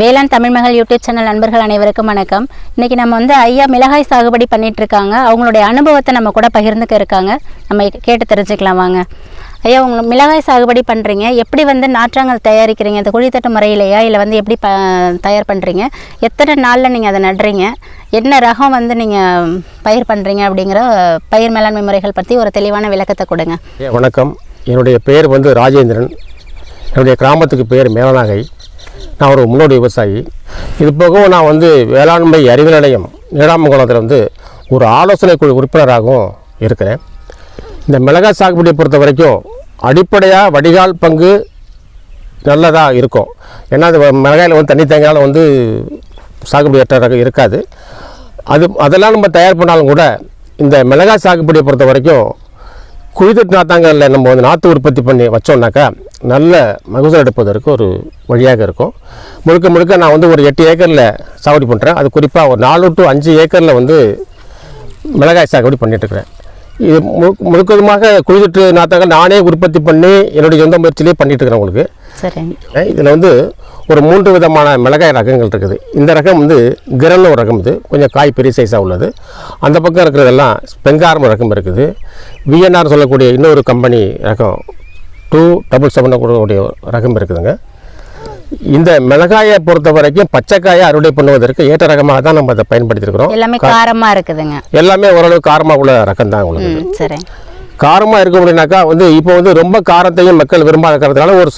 வேளாண் தமிழ் மகள் YouTube channel நண்பர்கள் அனைவருக்கும் வணக்கம். இன்னைக்கு நம்ம வந்து ஐயா மிளகாய் சாகுபடி பண்ணிட்டு இருக்காங்க. அவங்களுடைய அனுபவத்தை நம்ம கூட பகிர்ந்துக்க இருக்காங்க. நம்ம கேட்டு தெரிஞ்சுக்கலாம் வாங்க. ஐயா உங்க மிளகாய் சாகுபடி பண்ணுறீங்க எப்படி வந்து நாற்றாங்கல் தயாரிக்கிறீங்க? இந்த குழித்தட்டு முறையிலையா? இல்லை வந்து எப்படி ப தயார் பண்ணுறீங்க எத்தனை நாளில் நீங்கள் அதை நடுறீங்க? என்ன ரகம் வந்து நீங்கள் பயிர் பண்ணுறீங்க அப்படிங்கிற பயிர் மேலாண்மை முறைகள் பற்றி ஒரு தெளிவான விளக்கத்தை கொடுங்க. வணக்கம். என்னுடைய பெயர் வந்து ராஜேந்திரன். என்னுடைய கிராமத்துக்கு பேர் மேலநாகை. நான் ஒரு முன்னோடி விவசாயி. இது போகவும் நான் வந்து வேளாண்மை அறிவு நிலையம் நீடாமங்குளத்தில் வந்து ஒரு ஆலோசனை குழு உறுப்பினராகவும் இருக்கிறேன். இந்த மிளகாய் சாகுபடியை பொறுத்த வரைக்கும் அடிப்படையாக வடிகால் பங்கு நல்லதாக இருக்கும். ஏன்னா அது மிளகாயில் வந்து தண்ணி தேங்காயில் வந்து சாகுபடி ஏற்ற இருக்காது. அது அதெல்லாம் நம்ம தயார் பண்ணாலும் கூட இந்த மிளகாய் சாகுபடியை பொறுத்த வரைக்கும் குழித்தட்டு நாத்தாங்கல்ல நம்ம வந்து நாற்று உற்பத்தி பண்ணி வச்சோம்னாக்கா நல்ல மகசூல் எடுப்பதற்கு ஒரு வழியாக இருக்கும். முழுக்க முழுக்க நான் வந்து ஒரு எட்டு ஏக்கரில் சாகுபடி பண்ணுறேன் அது குறிப்பாக ஒரு நாலு டு அஞ்சு ஏக்கரில் வந்து மிளகாய் சாகுபடி பண்ணிட்டுருக்கிறேன் இது முழு முழுக்கமாக குழித்தட்டு நாத்தாங்கல் நானே உற்பத்தி பண்ணி என்னுடைய சொந்த முயற்சியிலே பண்ணிட்டு இருக்கிறேன் உங்களுக்கு. சரிங்க. இதில் வந்து ஒரு மூன்று விதமான மிளகாய் ரகங்கள் இருக்குது. இந்த ரகம் வந்து கிரன்னு ஒரு ரகம் இது. கொஞ்சம் காய் பெரிய சைஸாக உள்ளது. அந்த பக்கம் இருக்கிறதெல்லாம் பெங்காரம் ரகம் இருக்குது. விஎன்ஆர் சொல்லக்கூடிய இன்னொரு கம்பெனி ரகம் டூ டபுள் செவன் கூடிய ரகம் இருக்குதுங்க. இந்த மிளகாயை பொறுத்த வரைக்கும் பச்சைக்காயை அறுவடை பண்ணுவதற்கு ஏற்ற ரகமாக தான் நம்ம அதை பயன்படுத்தியிருக்கிறோம் எல்லாமே காரமாக இருக்குதுங்க. எல்லாமே ஓரளவு காரமாக உள்ள ரகம் தான் உங்களுக்கு சரிங்க காரமாக இருக்க முடியும்னாக்கா வந்து இப்போ வந்து ரொம்ப காரத்தையும் மக்கள் விரும்பாத இருக்கிறதுனால ஒரு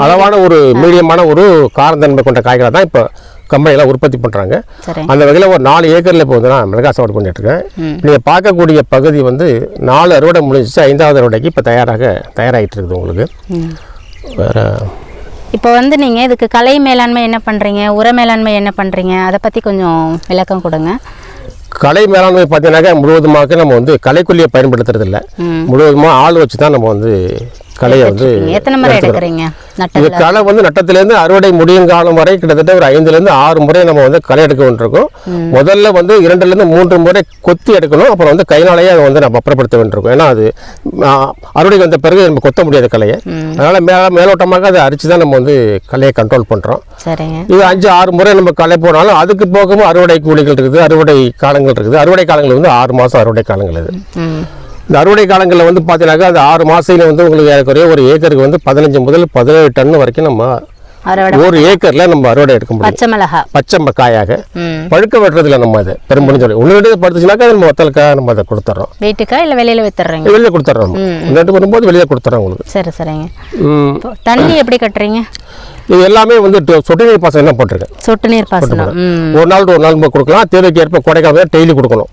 அளவான ஒரு மீடியமான ஒரு காரத்தன்மை கொண்ட காய்களை தான் இப்போ கம்பெனியில் உற்பத்தி பண்ணுறாங்க சரி. அந்த வகையில் ஒரு நாலு ஏக்கரில் இப்போ வந்து நான் மிளகாய் சாகுபடி பண்ணிட்டு இருக்கேன் நீங்கள் பார்க்கக்கூடிய பகுதி வந்து நாலு அறுவடை முடிஞ்சிச்சு ஐந்தாவது அறுவடைக்கு இப்போ தயாராக தயாராகிட்டு இருக்குது உங்களுக்கு. வேறு இப்போ வந்து நீங்கள் இதுக்கு கலை மேலாண்மை என்ன பண்ணுறீங்க உர மேலாண்மை என்ன பண்ணுறீங்க அதை பற்றி கொஞ்சம் விளக்கம் கொடுங்க. கலை மேலாண்மை பார்த்தீங்கன்னாக்கா முழுவதுமாக நம்ம வந்து கலைக்கொல்லியை பயன்படுத்துறது இல்லை ம். முழுவதுமாக ஆள் வச்சு தான் நம்ம வந்து கலையை வந்து எத்தனை முறை எடுக்கிறீங்க இது களை வந்து நட்டத்திலேருந்து அறுவடை முடியும் காலம் வரை கிட்டத்தட்ட ஒரு ஐந்துலேருந்து ஆறு முறை நம்ம வந்து களை எடுக்க வேண்டியிருக்கோம். முதல்ல வந்து இரண்டுலேருந்து மூன்று முறை கொத்தி எடுக்கணும். அப்புறம் வந்து கைனாலேயே அதை வந்து நம்ம அப்புறப்படுத்த வேண்டியிருக்கும். ஏன்னா அது அறுவடைக்கு வந்த பிறகு நம்ம கொத்த முடியாது கலையை. அதனால் மேல மேலோட்டமாக அதை அரிச்சு தான் நம்ம வந்து கலையை கண்ட்ரோல் பண்ணுறோம் இது அஞ்சு ஆறு முறை நம்ம களை போனாலும் அதுக்கு போகவும் அறுவடை கூலிகள் இருக்குது அறுவடை காலங்கள் இருக்குது. அறுவடை காலங்கள் வந்து ஆறு மாதம் அறுவடை காலங்கள் இது இந்த அறுவடை காலங்களில் வந்து பார்த்தீங்கன்னாக்கா அது ஆறு மாசத்துல வந்து உங்களுக்கு ஏறக்குறைய ஒரு ஏக்கருக்கு வந்து பதினஞ்சு முதல் பதினேழு டன் வரைக்கும் நம்ம ஒரு ஏக்கர்ல நம்ம அறுவடை எடுக்க முடியும். பச்சை மிளகா. பச்சை காயாக பழுக்க வெட்டுறதுல நம்ம அதை பெரும்படியும் சொல்லி. ஒன்று படுத்துச்சுனாக்கா நம்ம ஒத்தலுக்காக நம்ம அதை கொடுத்துட்றோம் வீட்டுக்கா இல்லை வெளியில் வித்துடுறீங்க வெளியே கொடுத்துட்றோம் நம்ம ரெண்டு வரும்போது வெளியே கொடுத்துட்றோம் உங்களுக்கு. சரி சரிங்க. தண்ணி எப்படி கட்டுறீங்க? இது எல்லாமே வந்து சொட்டு நீர் பாசனம் தான் போட்டிருக்கேன் சொட்டு நீர் பாசனம். ஒரு நாள் ஒரு நாள் கொடுக்கலாம். தேவைக்கு ஏற்ப கொடைக்கானல் டெய்லி கொடுக்கணும்.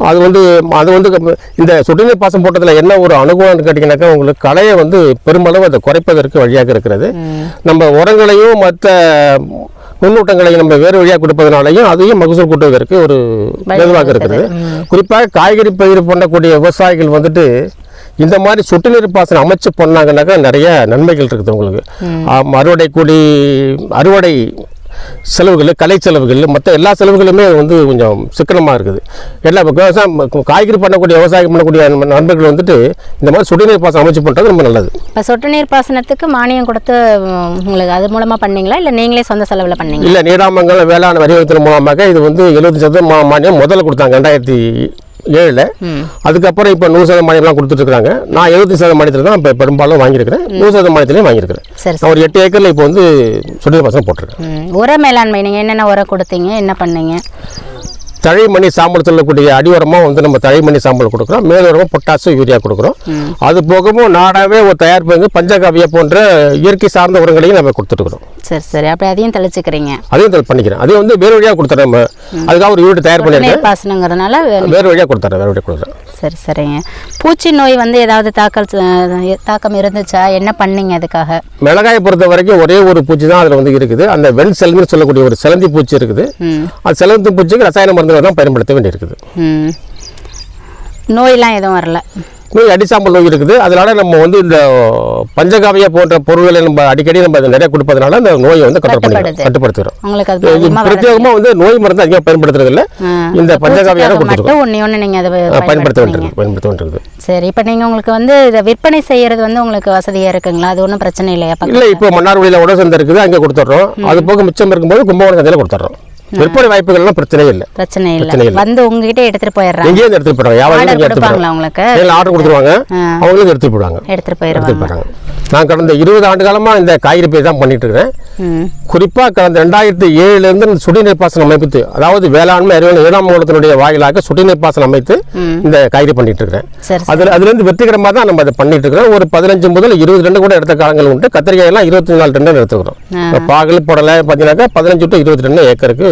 அது வந்து அது வந்து இந்த சொட்டுநீர் பாசனம் போட்டதில் என்ன ஒரு அனுகூலம்னு கேட்டிங்கனாக்கா உங்களுக்கு களையை வந்து பெருமளவு அதை குறைப்பதற்கு வழியாக இருக்கிறது. நம்ம உரங்களையும் மற்ற நுண்ணூட்டங்களையும் நம்ம வேறு வழியாக கொடுப்பதனாலையும் அதையும் மகசூல் கூட்டுவதற்கு ஒரு ஏதுவாக இருக்கிறது குறிப்பாக காய்கறி பயிர் பண்ணக்கூடிய விவசாயிகள் வந்துட்டு இந்த மாதிரி சொட்டு நீர் பாசனம் அமைச்சு பண்ணாங்கன்னாக்கா நிறைய நன்மைகள் இருக்குது உங்களுக்கு. அறுவடை கூலி அறுவடை செலவுகள் கலை செலவுகள் மற்ற எல்லா செலவுகளுமே வந்து கொஞ்சம் சிக்கனமாக இருக்குது. எல்லா விவசாயம் காய்கறி பண்ணக்கூடிய விவசாயம் பண்ணக்கூடிய நண்பர்கள் வந்துட்டு இந்த மாதிரி சுடுநீர் பாசனம் அமைச்சு பண்ணுறது ரொம்ப நல்லது. இப்போ சொட்டு நீர் பாசனத்துக்கு மானியம் கொடுத்து உங்களுக்கு அது மூலமாக பண்ணீங்களா? இல்லை நீங்களே சொந்த செலவில் பண்ணீங்க இல்லை நீடாமங்கலம் வேளாண் வரிவகத்தின் மூலமாக இது வந்து எழுபது சதவீதம் மானியம் முதல்ல கொடுத்தாங்க ரெண்டாயிரத்தி ஏழில். அதுக்கப்புறம் இப்போ நூறு சதவீதம் மானியம்லாம் கொடுத்துட்டு இருக்காங்க நான் எழுபத்தி சதவீதம் மானியத்தில் தான் இப்போ பெரும்பாலும் வாங்கியிருக்கிறேன். நூறு சதவீதம் மானியத்திலையும் வாங்கியிருக்கிறேன். சரி நான் ஒரு எட்டு ஏக்கரில் இப்போ வந்து சுடுநீர் பாசனம் போட்டிருக்கேன். உர மேலாண்மை நீங்கள் என்னென்ன உரம் கொடுத்தீங்க? என்ன பண்ணீங்க? தழைமணி சாம்பல் சொல்லக்கூடிய அடி உரமாக வந்து நம்ம தழைமணி சாம்பல் கொடுக்குறோம். மேல் உரமாக பொட்டாசு யூரியா கொடுக்குறோம். அது போகவும் நாடாவே ஒரு தயார் பண்ணி பஞ்சகாவியா போன்ற இயற்கை சார்ந்த உரங்களையும் நம்ம கொடுத்துட்டுருக்கோம் சரி சரி. அப்படி அதையும் தெளிச்சுக்கிறீங்க. அதையும் தெளி- பண்ணிக்கிறேன். அதையும் வந்து வேறு வழியாக கொடுத்துறேன் நம்ம. அதுக்காக ஒரு யூனிட் தயார் பண்ணியிருக்கேன். பாசனங்கிறதுனால வேறு வழியாக கொடுத்துறேன் வேறு வழியாக கொடுக்குறேன். சரி சரிங்க. பூச்சி நோய் வந்து ஏதாவது தாக்கல் தாக்கம் இருந்துச்சா? என்ன பண்ணீங்க அதுக்காக? மிளகாயை பொறுத்த வரைக்கும் ஒரே ஒரு பூச்சி தான் அதில் வந்து இருக்குது. அந்த வெண் செலந்துன்னு சொல்லக்கூடிய ஒரு செலந்தி பூச்சி இருக்குது. அது செலந்தி பூச்சிக்கு ரசாயன மருந்துகள் தான் பயன்படுத்த வேண்டியிருக்குது. நோயெல்லாம் எதுவும் வரல. நோய் அடிசாம்பல் நோய் இருக்குது. அதனால நம்ம வந்து இந்த பஞ்சகாவியா போன்ற பொருட்களை நம்ம அடிக்கடி நம்ம நிறைய கொடுப்பதனால அந்த நோயை வந்து கட்டுப்படுது. கட்டுப்படுத்துகிறோம் பிரத்யேகமாக வந்து நோய் மருந்து அதிகமாக பயன்படுத்துறது இல்லை இந்த பஞ்சகாவியான பூச்சிக்காக கொடுத்துருக்கோம். ஒன்று ஒன்று நீங்கள் அதை பயன்படுத்த வேண்டியிருக்கு பயன்படுத்த வேண்டியிருக்குது. சரி இப்போ நீங்கள் உங்களுக்கு வந்து இதை விற்பனை செய்யறது வந்து உங்களுக்கு வசதியாக இருக்குங்களா? அது ஒன்றும் பிரச்சனை இல்லையா? இல்லை இப்போ மன்னார்குடியில் உட சந்தை இருக்குது அங்கே கொடுத்துட்றோம். அது போக மிச்சம் இருக்கும்போது கும்பகோணம் சந்தையில் கொடுத்துட்றோம். விற்பனை வாய்ப்புகள்லாம் பிரச்சனையே இல்லை. பிரச்சனை பிரச்சனை இல்லை. வந்து உங்ககிட்ட எடுத்துகிட்டு போயிடுறாங்க. எங்கேயும் எடுத்துட்டு போயிடுறாங்க. இங்கே எடுத்துட்டு போயிடுறாங்க. உங்களுக்கு? ஆர்டர் கொடுத்துருவாங்க. அவங்களும் எடுத்துட்டு போயிடுவாங்க. எடுத்துட்டு போயிடுவாங்க. போயிடுறாங்க. நான் கடந்த இருபது ஆண்டு காலமாக இந்த காய்கறி பயிர் தான் பண்ணிட்டு இருக்கிறேன். குறிப்பாக கடந்த ரெண்டாயிரத்தி ஏழுலேருந்து இந்த சுடிநீர் பாசனம் அமைத்து அதாவது வேளாண்மை அறிவியல் ஏழாம் மூலத்தினுடைய வாயிலாக சுடிநீர் பாசனம் அமைத்து இந்த காய்கறி பண்ணிட்டு இருக்கிறேன். அதில் அதுலேருந்து வெற்றிகரமாக தான் நம்ம அதை பண்ணிட்டு இருக்கிறோம். ஒரு பதினஞ்சு முதல் இருபது ரெண்டு கூட எடுத்த காலங்கள் உண்டு. கத்திரிக்காய் எல்லாம் இருபத்தி நாலு டன்னு எடுத்துக்கிறோம். பாகல் புடலை பார்த்தீங்கன்னாக்கா பதினஞ்சு டு இருபத்தி ரெண்டு ஏக்கருக்கு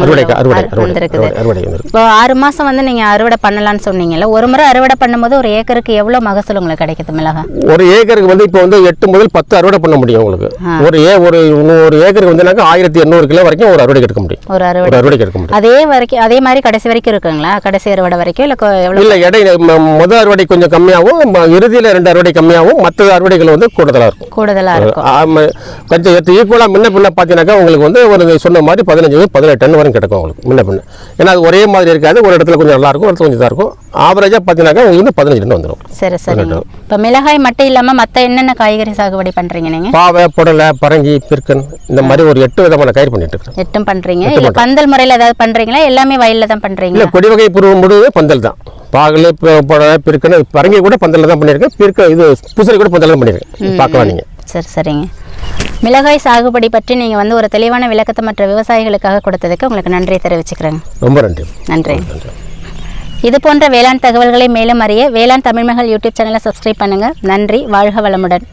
அறுவடை அறுவடை அறுவடை. அறுவடை அறுவடை இப்போ ஆறு மாதம் வந்து நீங்கள் அறுவடை பண்ணலாம்னு சொன்னீங்கல்ல ஒரு முறை அறுவடை பண்ணும்போது ஒரு ஏக்கருக்கு எவ்வளோ மகசூல் உங்களுக்கு கிடைக்குது மிளகாய் ஒரு ஏக்கருக்கு வந்து இப்போ வந்து எட்டு முதல் பத்து அறுவடை பண்ண முடியும் உங்களுக்கு. ஒரு ஏ ஒரு ஒரு ஏக்கருக்கு வந்துனாக்கா ஆயிரத்தி எண்ணூறு கிலோ வரைக்கும் ஒரு அறுவடை எடுக்க முடியும். ஒரு அறுவடை. ஒரு அறுவடைக்கு எடுக்க முடியும். அதே வரைக்கும் அதே மாதிரி கடைசி வரைக்கும் இருக்குங்களா? கடைசி அறுவடை வரைக்கும் இல்லை இல்லை எடை ம- முத அறுவடை கொஞ்சம் கம்மியாகவும் இறுதியில் ரெண்டு அறுவடை கம்மியாகவும் மற்ற அறுவடைகள் வந்து கூடுதலாக இருக்கும். கூடுதலாக இருக்கும். கொஞ்சம் ஈக்குவலாக முன்ன பின்ன பார்த்தீங்கன்னாக்கா உங்களுக்கு வந்து ஒரு நீங்க சொன்ன மாதிரி பதினஞ்சு பதினெட்டு டன் வரைக்கும் கிடைக்கும் உங்களுக்கு முன்ன பின்ன. ஏன்னா அது ஒரே மாதிரி இருக்காது. ஒரு இடத்துல கொஞ்சம் நல்லா இருக்கும் ஒரு இடத்துல கொஞ்சம் இதாக இருக்கும். ஆவரேஜாக பார்த்தீங்கன்னாக்கா உங்களுக்கு வந்து பதினஞ்சு டன் வந்துடும் சரி சரிங்க இப்போ மிளகாய் மட்டும் இல்லாமல் மற்ற என்னென்ன காய்கறி சாகுபடி பண்ணுறீங்க நீங்கள் பாவை புடலை பரங்கி பிற்கன் இந்த மாதிரி ஒரு எட்டு விதமான காய்கறி பண்ணிட்டு இருக்கிறேன் எட்டும் பண்ணுறீங்க இல்லை பந்தல் முறையில் ஏதாவது பண்ணுறீங்களா எல்லாமே வயலில் தான் பண்ணுறீங்களா இல்லை கொடி வகை புருவம் முழுவதும் பந்தல் தான். பாகல் பிற்கன் பரங்கி கூட பந்தலில் தான் பண்ணியிருக்கேன் பிற்க இது பூசணி கூட பந்தலில் தான் பண்ணியிருக்கேன் பார்க்கலாம் நீங்கள் சரி சரிங்க. மிளகாய் சாகுபடி பற்றி நீங்கள் வந்து ஒரு தெளிவான விளக்கத்தை மற்ற விவசாயிகளுக்காக கொடுத்ததுக்கு உங்களுக்கு நன்றி தெரிவிச்சுக்கிறேங்க. ரொம்ப நன்றி. நன்றி. இது போன்ற வேளாண் தகவல்களை மேலும் அறிய வேளாண் தமிழ்மகள் யூடியூப் சேனலை சப்ஸ்கிரைப் பண்ணுங்கள் நன்றி வாழ்க வளமுடன்.